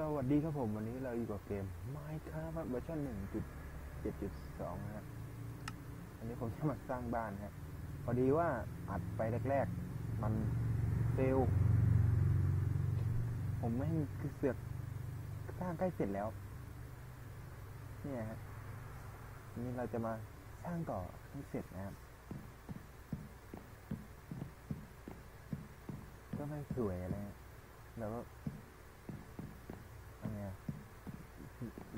สวัสดีครับผมวันนี้เราอยู่กับเกม Minecraft เวอร์ชัน1.7.2นะครับอันนี้ผมจะมาสร้างบ้านครับพอดีว่าอัดไปแรกๆ มันเฟลผมไม่คือเสือกสร้างใกล้เสร็จแล้ว เนี่ยฮะวันนี้เราจะมาสร้างต่อให้เสร็จนะครับก็ไม่สวยอะไรแล้วก็อะไรอะ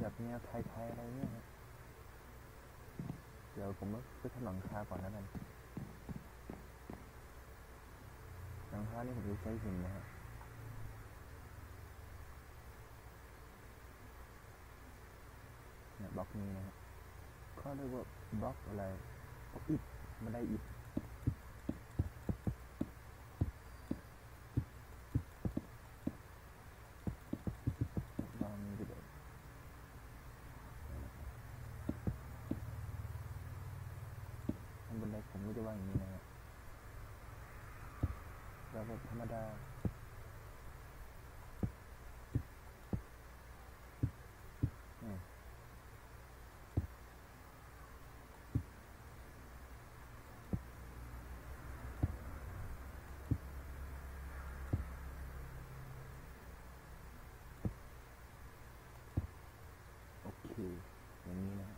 แบบแนวไทยๆอะไรเงี้ยฮะเดี๋ยวผมไปทำหลังคาก่อนแล้วกันหลังคานี่ผมจะใช้หินนะฮะเนี่ยบล็อกนี้นะฮะเขาเรียกว่าบล็อกอะไรบล็อกอิฐไม่ได้อิฐ วางนี้ไปเลยข้างบนไดผมก็จะวางอย่างนี้นะฮะแล้วแบบธรรมดาอืม โอเค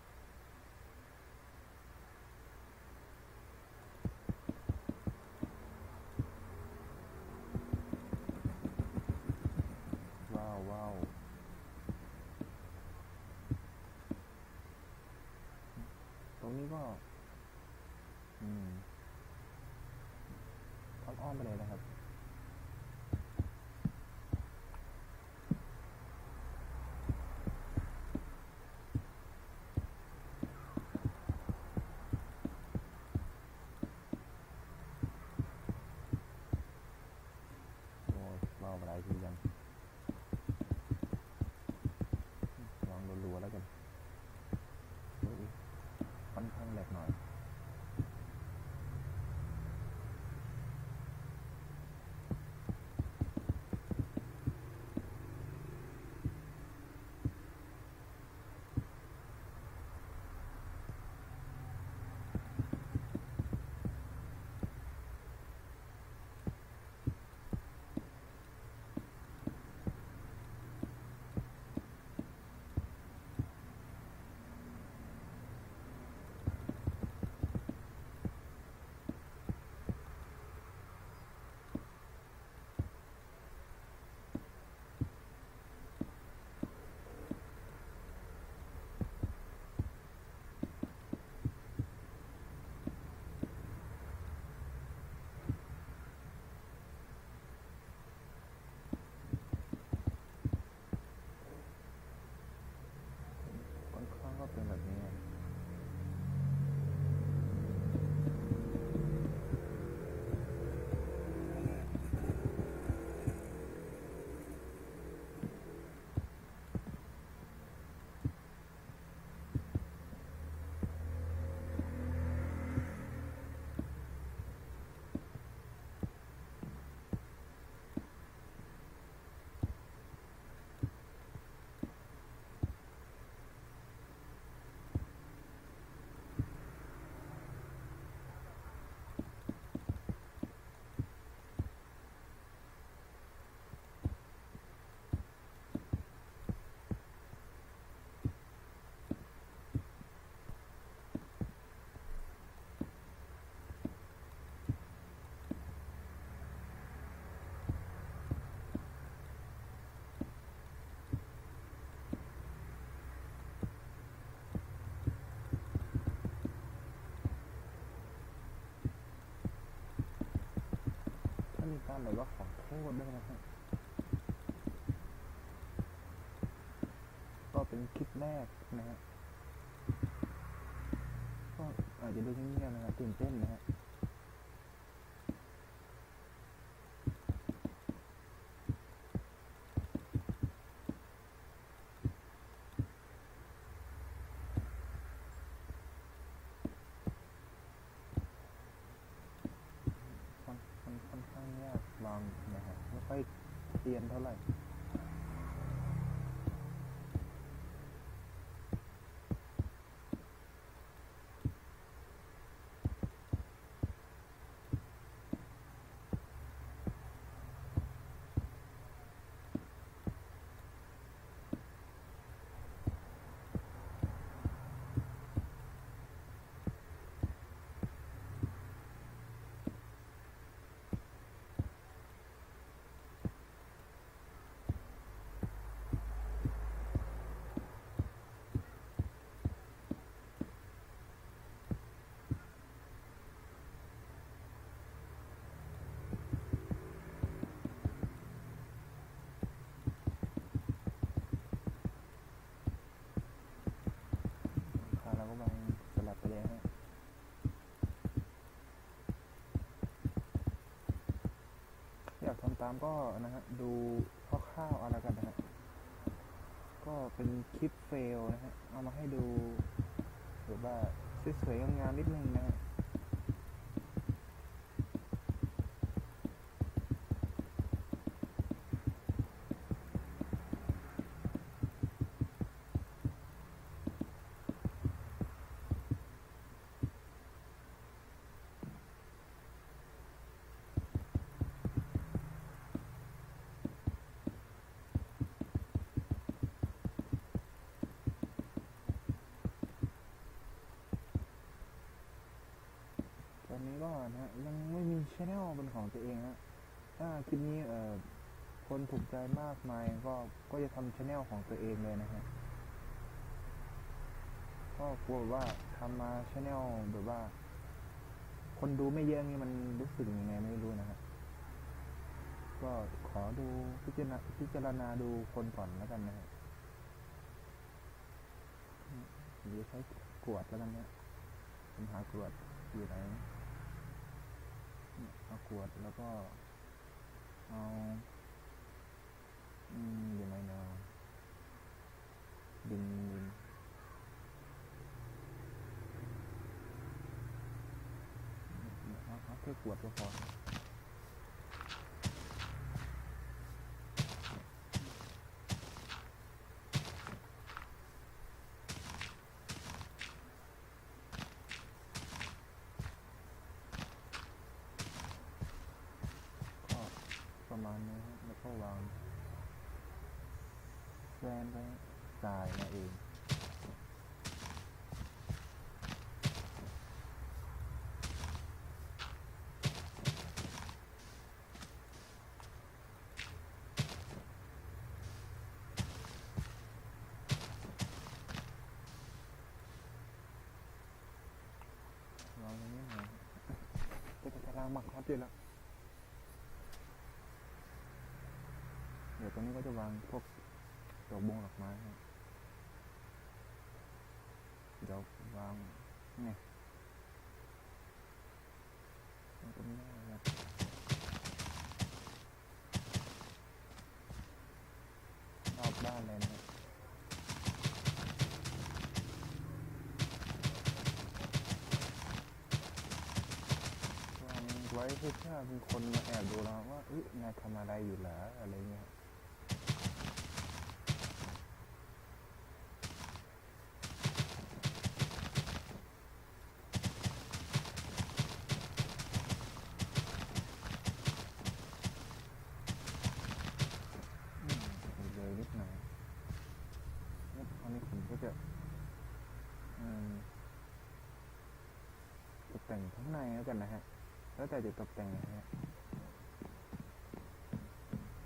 ถ้ามีการแบบว่าขอโทษด้วยนะฮะก็เป็นคลิปแรกนะฮะก็อาจจะดูเงียบๆนะครับตื่นเต้นนะฮะ ค่อนค่อนค่อนข้างยากลองนะฮะไม่ค่อยเตี ยนเท่าไหร่ ตามก็นะฮะดูคร่าวๆอะไรกันนะฮะก็เป็นคลิปเฟลนะฮะเอามาให้ดูแบบว่าสวยๆงามๆนิดนึงนะฮะ ตอนนี้ก็นะฮะยังไม่มีช anel เป็นของตัวเองฮะถ้าคลิปนี้เอ่อคนถูกใจมากมายก็ก็จะทำช anel ของตัวเองเลยนะฮะก็กลัวว่าทำมาช anel แบบว่า คนดูไม่เยอะนี่มันรู้สึกยังไงไม่รู้นะฮะก็ขอดูพิจารณาพิจารณาดูคนก่อนแล้วกันนะฮะเดี๋ยวใช้กรวดแล้วกันนะผมหากรวดอยู่ไหน เอาขวดแล้วก็ เอาอืมอยู่ไหนเนาะดึงดึงเอาเอาแค่ขวดก็พอ ก็ประมาณนี้ครับแล้วก็วางแว นไปสายมาเองวางตรงนี้หน่อยก็จะกำลังหมักครับอยู่แล้วเดี๋ยวตรงนี้ก็จะวางพวก ดอกบงดอกไม้ครับเดี๋ยวางไงวางตรงนี้นะครับรอบบ้านเลยนะควางไว้เพื่อถ้ามีคนมาแอบดูเราว่าเอ้ยนายทำอะไรอยู่หรออะไรเงี้ย อืมเลยนิดหน่อยแล้วอันนี้ผมก็จะอืมตกแต่งข้างในแล้วกันนะฮะ แล้วแต่จะตกแต่งนะฮะ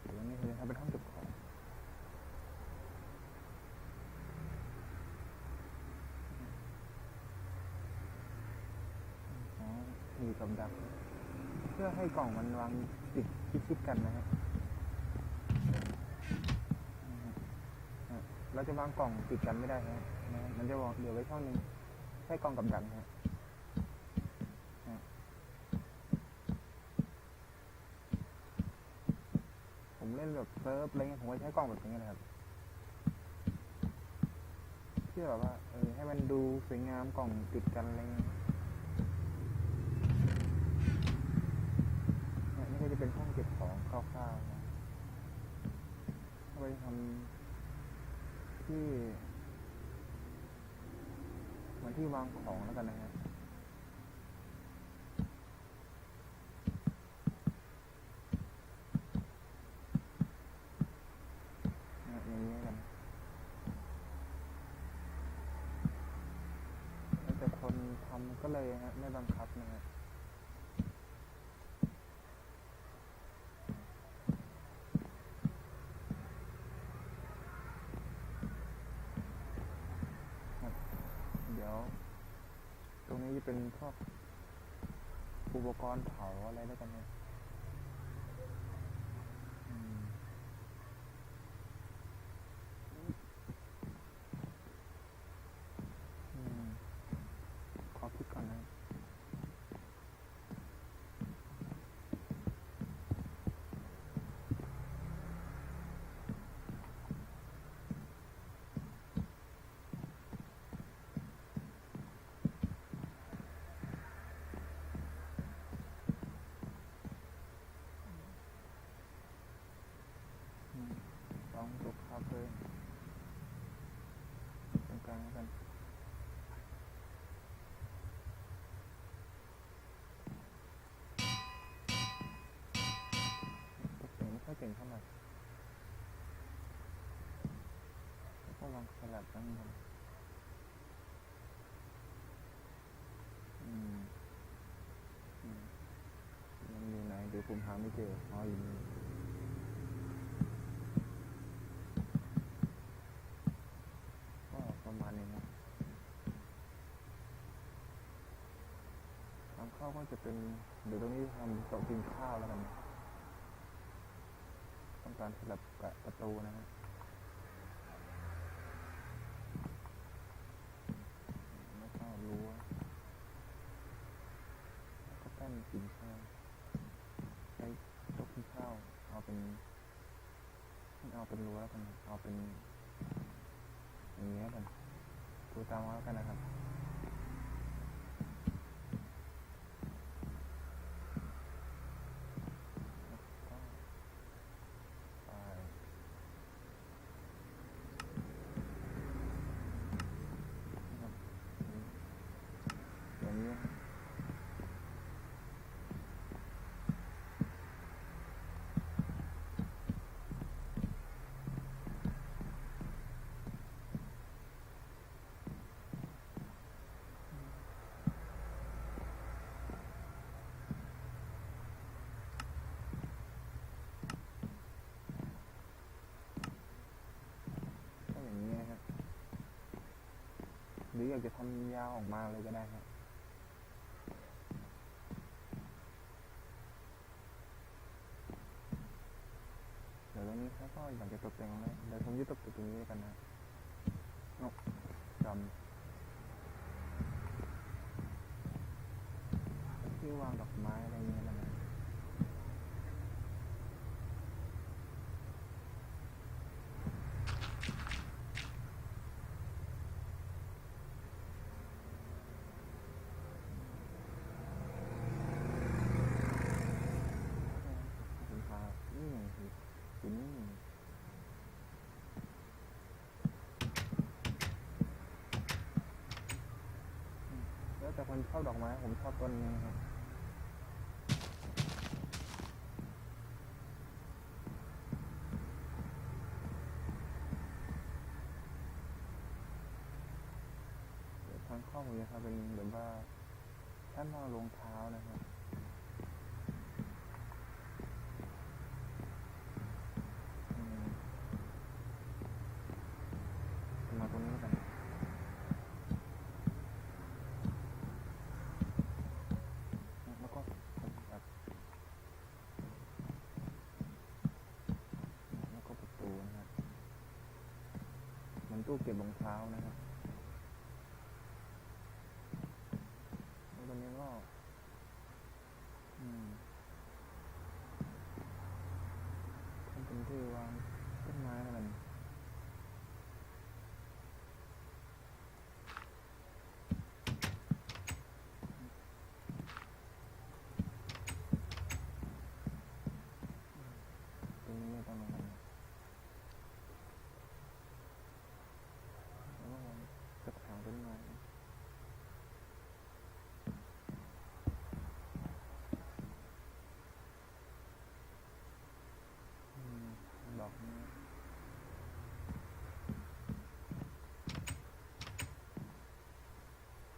เดี๋ยวอันนี้คือทำเป็นห้องเก็บของอ๋อมีกับดัก เพื่อให้กล่องมันวางติดชิดๆกันนะฮะเราจะวางกล่องติดกันไม่ได้ฮะ มันจะวางเหลือไว้ช่องนึงใช้กล่องกับดักฮะฮะผมเล่น แบบเซิร์ฟอะไรเงี้ยผมก็ใช้กล่องแบบนี้นะครับเพื่อแบบว่าเออให้มันดูสวยงามกล่องติดกันอะไรเงี้ยนี่ก็จะเป็นห้องเก็บของคร่าวๆนะเอาไปทำที่เหมือนที่วางของแล้วกันนะฮะเนี่ยอย่างนี้แล้วกันแล้วแต่คนทำก็เลยฮะไม่บังคับนะฮะเดี๋ยว ตรงนี้จะเป็นพวกอุปกรณ์เผาอะไรแล้วกันเนี่ยอืมอืมขอคิดก่อนนะ อ อยเก่งเท่าไหร่ก็ลองสลับตั้งบนอืมอืมมันอยู่ไหนเดี๋ยวผมหาไม่เจออ๋ออยู่นี่ก็ประมาณนี้ครับทางเข้าก็จะเป็น เดี๋ยวตรงนี้ทำโต๊ะกินข้าวแล้วกัน ตองการสลับกับประตูนะฮะแล้วก็รั้วแล้วก็แป้นกินข้าวใช้โต๊ะกินข้าวเอาเป็นเอาเป็นรั้วแล้วกันเอาเป็นอย่างนี้แล้วกันดูตามเอากันนะครับ แล้วก็ไปนะครับอย่างนี้นะครับก็อย่างนี้นะครับ ห รืออยากจะทำยาวออกมาเลยก็ได้ครับเดี๋ยวตรงนี้เขาก็อยากจะตกแต่งอะไรเดี๋ยวผมจะตกแต่งตรงนี้แล้วกันนะเอาจำที่วางดอกไม้อะไรเงี้ยนะผมพานี่ไงคือคือนี่อืม แล้วแต่คนชอบดอกไม้ ผมชอบต้นนี้ครับทางข้าผมจะทำเป็นแบบว่าท่านวางรองเท้านะครับ อืมมาตรงนี้กันแล้วก็แบบแล้วก็ประตูนะครับเห มันตู้เก็บรองเท้านะครับตรงนี้ก็ อืมทำเป็นที่วางต้นไม้แล้วกัน ตรงนี้ไม่ต้องลงมาแล้วก็วางกระถางต้นไม้อืมดอกนี้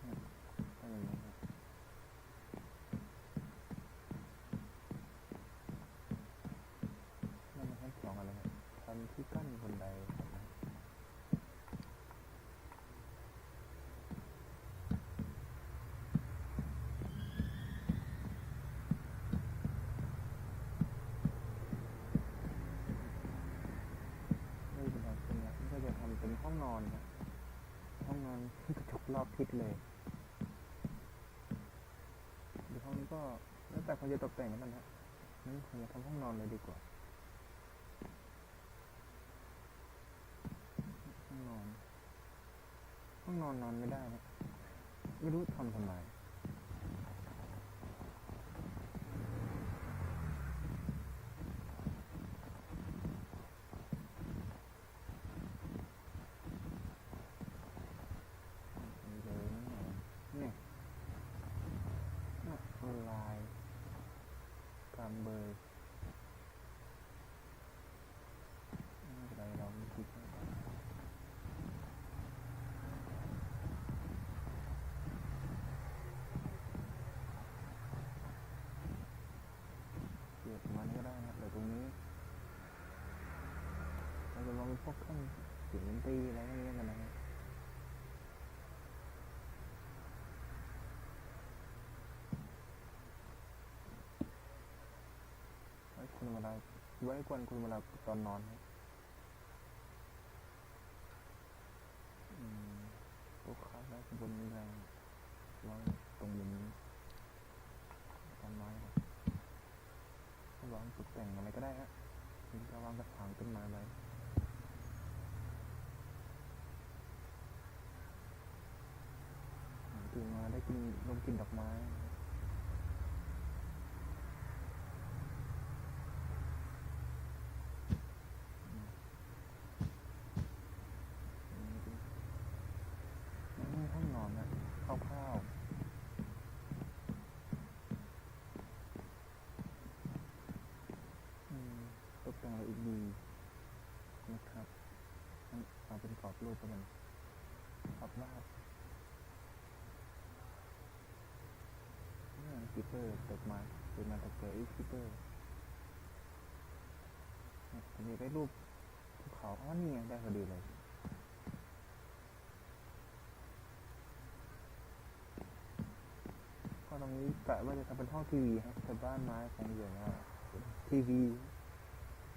อืมก็อย่างนี้ครับ นั่นมันชั้นสองอะไรครับทำที่กั้นบนไดครับนี่เป็นทางขึ้นแล้วนี่ก็จะทำเป็นห้องนอนครับห้องนอนที่ก รอบทิศเลยเดี๋ยวห้องนี้ก็แล้วแต่คนจะตกแต่งกันนะฮะงั้นผมจะทำห้องนอนเลยดีกว่าห้องนอนห้องนอนนอนไม่ได้นะไม่รู้ทำทำไม นี่เลยนี่เนี่ยออนไลน์การเบอร์ พวกเครื่องเสียงดนตรีอะไรพวกนี้กันนะครับไว้คุณเวลาไว้กวนคุณเวลาตอนนอนครับอืมลูกค้าได้บนนี้อะไรวางตรงมุมนี้ต้นไม้ครับวางตกแต่งอะไรก็ได้ฮะคุณจะวางกระถางต้นไม้ไว้ ตื่นกินลมกลินดอกไม้นี่ห้องนอนนะคร่าวๆตกแต่งอะไรอีกดีนะครับเอาเป็นกรอบรูปกันกรอบวา นี่ คิปเปอร์ตกมาเป็นมาตกเจออีคิปเปอร์ผมอยากได้รูปภูเขาอ๋อนี่ไงได้พอดีเลยก็ตรงนี้กะว่าจะทำเป็นห้องทีวีครับแต่บ้านไม้คงใหญ่มากทีวี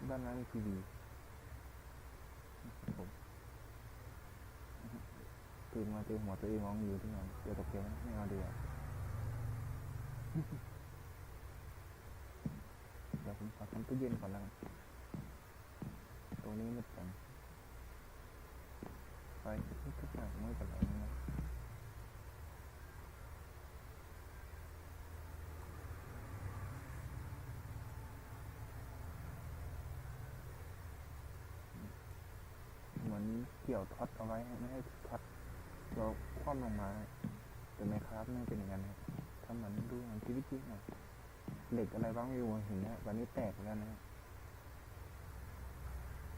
บ้านไม้มีทีวีผมตื่นมาเจอหัวตัวเองมองอยู่ที่นอนเจอตกเกมไม่เอาดีกว่า เดี๋ยวผมขอทำตู้เย็นก่อนแล้วกันตรงนี้มันจังไฟทุกอย่างไม่เป็นไรนะเหมือนเกี่ยวท็อตเอาไว้ไม่ให้ท็อตเราคว่ำลงมาแต่ไมครับไม่เป็นอย่างนั้นครับ ทำเหมือนดูเหมือนชีวิตจริงหน่อยเหล็กอะไรบ้างไม่รู้เห็นนะวันนี้แตกแล้วนะ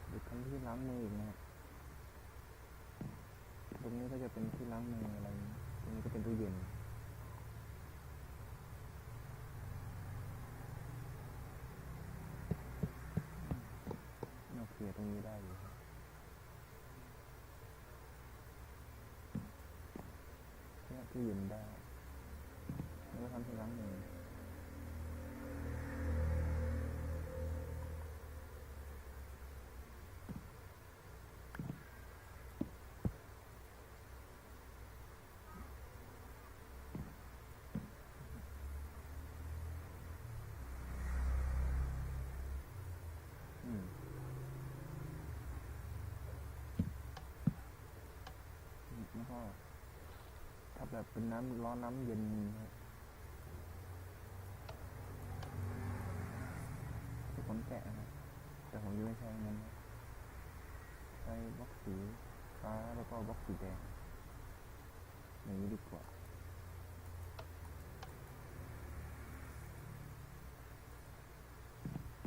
เด็กทำที่ล้างมืออีกนะตรงนี้ก็จะเป็นที่ล้างมืออะไรตรงนี้ก็เป็นตู้เย็นโอเคตรงนี้ได้อยู่ครับเนี่ยตู้เย็นได้ ทำที่ล้างมืออืมอืมแล้วก็ถ้าแบบเป็นน้ำร้อนน้ำเย็น นะที่ผมแกะนะแต่ผมยังไม่ใช้เงินนะใช้บล็อกสีฟ้าแล้วก็บล็อกสีแดงอย่างนี้ดีกว่า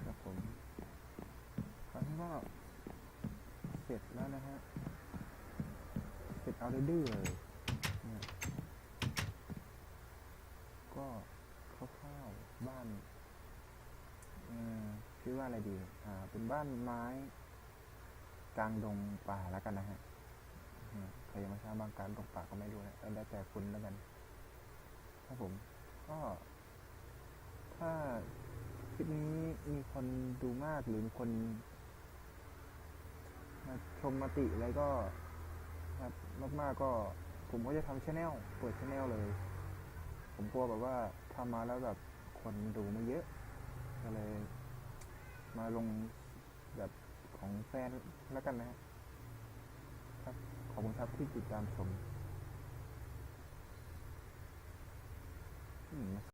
ครับผมคราวนี้ก็เสร็จแล้วนะฮะ เสร็จเอาดื้อเลยก็คร่าวๆบ้านเอ่อ ชื่อว่าอะไรดีอ่าเป็นบ้านไม้กลางดงป่าแล้วกันนะฮะใครยังไม่ทราบบ้านกลางดงป่าก็ไม่รู้นะแล้วแต่คุณแล้วกันครับผมก็ ถ้าคลิปนี้มีคนดูมากหรือมีคนมาชมมาติอะไรก็ครับมากๆก็ผมก็จะทำชแนลเปิดชแนลเลย ผมกลัวแบบว่าทำมาแล้วแบบคนดูไม่เยอะ ก็เลย มาลงแบบของแฟนแล้วกันนะครับ ขอบคุณครับที่ติดตามชมอืม